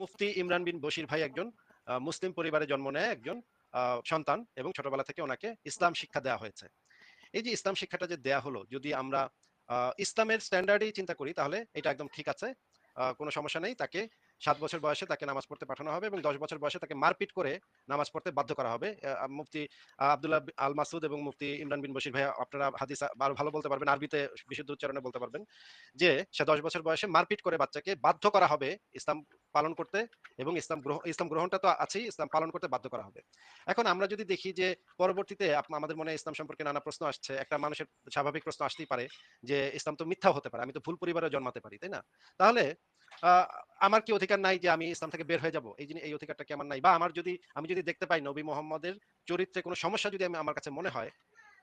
মুফতি ইমরান বিন বশির ভাই একজন মুসলিম পরিবারে জন্ম নেয় একজন সন্তান এবং ছোটবেলা থেকে ওনাকে ইসলাম শিক্ষা দেওয়া হয়েছে। এই যে ইসলাম শিক্ষাটা যে দেয়া হলো, যদি আমরা ইসলামের স্ট্যান্ডার্ডেই চিন্তা করি, তাহলে এটা একদম ঠিক আছে কোনো সমস্যা নেই, তাকে সাত বছর বয়সে তাকে নামাজ পড়তে পাঠানো হবে এবং দশ বছর বয়সে তাকে মারপিট করে নামাজ পড়তে বাধ্য করা হবে। মুফতি আব্দুল্লাহ আল মাসুদ এবং মুফতি ইমরান বিন বশির ভাই, আপনারা হাদিস আরও ভালো বলতে পারবেন, আরবিতে বিশুদ্ধ উচ্চারণে বলতে পারবেন, যে সে দশ বছর বয়সে মারপিট করে বাচ্চাকে বাধ্য করা হবে ইসলাম পালন করতে এবং ইসলাম গ্রহণ ইসলাম গ্রহণটা তো আছেই, ইসলাম পালন করতে বাধ্য করা হবে। এখন আমরা যদি দেখি যে পরবর্তীতে আমাদের মনে ইসলাম সম্পর্কে নানা প্রশ্ন আসছে, একটা মানুষের স্বাভাবিক প্রশ্ন আসতেই পারে যে ইসলাম তো মিথ্যাও হতে পারে, আমি তো ভুল পরিবারে জন্মাতে পারি, তাই না? তাহলে আমার কি অধিকার নাই যে আমি ইসলাম থেকে বের হয়ে যাব? এই জিনিস, এই অধিকারটা কি আমার নাই? বা আমার যদি, আমি যদি দেখতে পাই নবী মোহাম্মদের চরিত্রে কোনো সমস্যা যদি আমি, আমার কাছে মনে হয়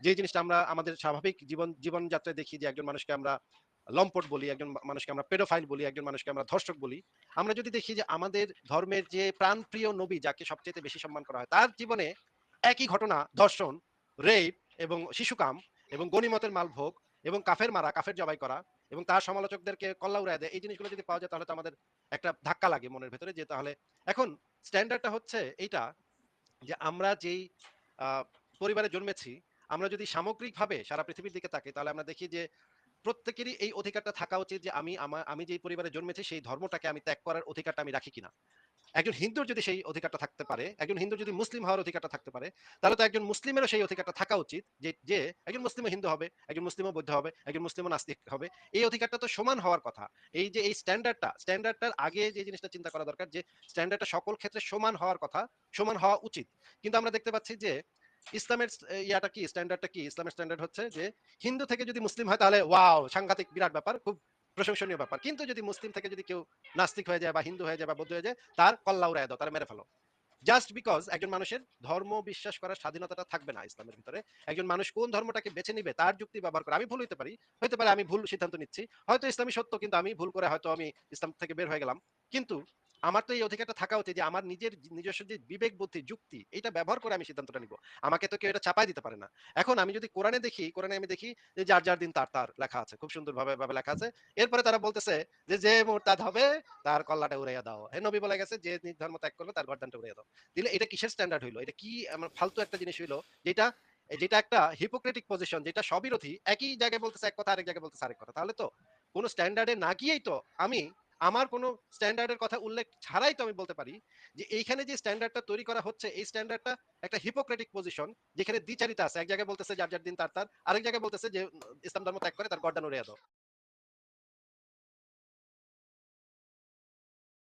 যে জিনিসটা আমরা আমাদের স্বাভাবিক জীবন, জীবনযাত্রায় দেখি যে একজন মানুষকে আমরা লম্পট বলি, একজন মানুষকে আমরা পেডোফাইল বলি, একজন মানুষকে আমরা ধর্ষক বলি, আমরা যদি দেখি যে আমাদের ধর্মের যে প্রাণপ্রিয় নবী যাকে সবচেয়ে বেশি সম্মান করা হয়, তার জীবনে একই ঘটনা, ধর্ষণ রেপ এবং শিশুকাম এবং গণিমতের মালভোগ এবং কাফের মারা, কাফের জবাই করা এবং তার সমালোচকদেরকে কল্লা উড়ায় দেয়, এই জিনিসগুলো যদি পাওয়া যায় তাহলে তো আমাদের একটা ধাক্কা লাগে মনের ভেতরে যে তাহলে এখন স্ট্যান্ডার্ডটা হচ্ছে এইটা যে আমরা যেই পরিবারে জন্মেছি, আমরা যদি সামগ্রিকভাবে সারা পৃথিবীর দিকে তাকাই, তাহলে আমরা দেখি যে প্রত্যেকেরই এই অধিকারটা থাকা উচিত যে আমি আমার আমি যেই পরিবারে জন্মেছি, সেই ধর্মটাকে আমি ত্যাগ করার অধিকারটা আমি রাখি কিনা। একজন হিন্দুর যদি সেই অধিকারটা থাকতে পারে, একজন হিন্দু যদি মুসলিম হওয়ার অধিকারটা থাকতে পারে, তাহলে তো একজন মুসলিমেরও সেই অধিকারটা থাকা উচিত যে যে একজন মুসলিমও হিন্দু হবে, একজন মুসলিমও বৌদ্ধ হবে, একজন মুসলিমও নাস্তিক হবে। এই অধিকারটা তো সমান হওয়ার কথা। এই যে, এই স্ট্যান্ডার্ডটা স্ট্যান্ডার্ডটার আগে যে জিনিসটা চিন্তা করা দরকার যে স্ট্যান্ডার্ডটা সকল ক্ষেত্রে সমান হওয়ার কথা, সমান হওয়া উচিত। কিন্তু আমরা দেখতে পাচ্ছি যে ইসলামের ইয়াটা কি? স্ট্যান্ডার্ডটা কি? ইসলামের স্ট্যান্ডার্ড হচ্ছে যে, হিন্দু থেকে যদি মুসলিম হয়, তাহলে ওয়াও সাংঘাতিক বিরাট ব্যাপার, খুব প্রশংসনীয় ব্যাপার। কিন্তু যদি মুসলিম থেকে যদি কেউ নাস্তিক হয়ে যায় বা হিন্দু হয়ে যায় বা বৌদ্ধ হয়ে যায়, তার কল্লা উড়ায় দাও, তার মেরে ফেলো। জাস্ট বিকজ একজন মানুষের ধর্ম বিশ্বাস করার স্বাধীনতাটা থাকবে না ইসলামের ভিতরে, একজন মানুষ কোন ধর্মটাকে বেছে নিবে, তার যুক্তি ব্যবহার করে, আমি ভুল হইতে পারি হতে পারে আমি ভুল সিদ্ধান্ত নিচ্ছি, হয়তো ইসলামী সত্য, কিন্তু আমি ভুল করে হয়তো আমি ইসলাম থেকে বের হয়ে গেলাম। কিন্তু আমার তো এই অধিকারটা থাকা উচিত যে আমার নিজের নিজস্ব যে বিবেক, বুদ্ধি, যুক্তি, এটা ব্যবহার করে আমি সিদ্ধান্তটা নিব। আমাকে তো কেউ এটা চাপাই দিতে পারে না। এখন আমি যদি কোরআনে দেখি, কোরআনে আমি দেখি যে যার যার দিন তার তার লেখা আছে। খুব সুন্দর ভাবে ভাবে লেখা আছে। এরপরে তারা বলতেছে যে যে মোরতাদ হবে, তার কল্লাটা উড়াইয়া দাও। হে নবী বলে গেছে, যে নিজ ধর্ম ত্যাগ করবে, তার গর্দানটা উড়াইয়া দাও। দিলে এটা কিসের স্ট্যান্ডার্ড হইল? এটা কি আমার ফালতু একটা জিনিস হইল যেটা যেটা একটা হিপোক্রেটিক পজিশন যেটা সবিরোধী একই জায়গায় বলতেছে এক কথা, আরেক জায়গায় বলতেছে আরেক কথা। তাহলে তো কোনো স্ট্যান্ডার্ডে না গিয়েই তো আমি আমার কোনো স্ট্যান্ডার্ডের কথা উল্লেখ ছাড়াই তো আমি বলতে পারি যে এইখানে যে স্ট্যান্ডার্ডটা তৈরি করা হচ্ছে, এই স্ট্যান্ডার্ডটা একটা হিপোক্রেটিক পজিশন যেখানে দ্বিচারিতা আছে। এক জায়গায় বলতেছে যার যার দিন তার তার, আরেক জায়গায় বলতেছে যে ইসলাম ধর্ম ত্যাগ করে তার গর্দান উড়িয়ে দাও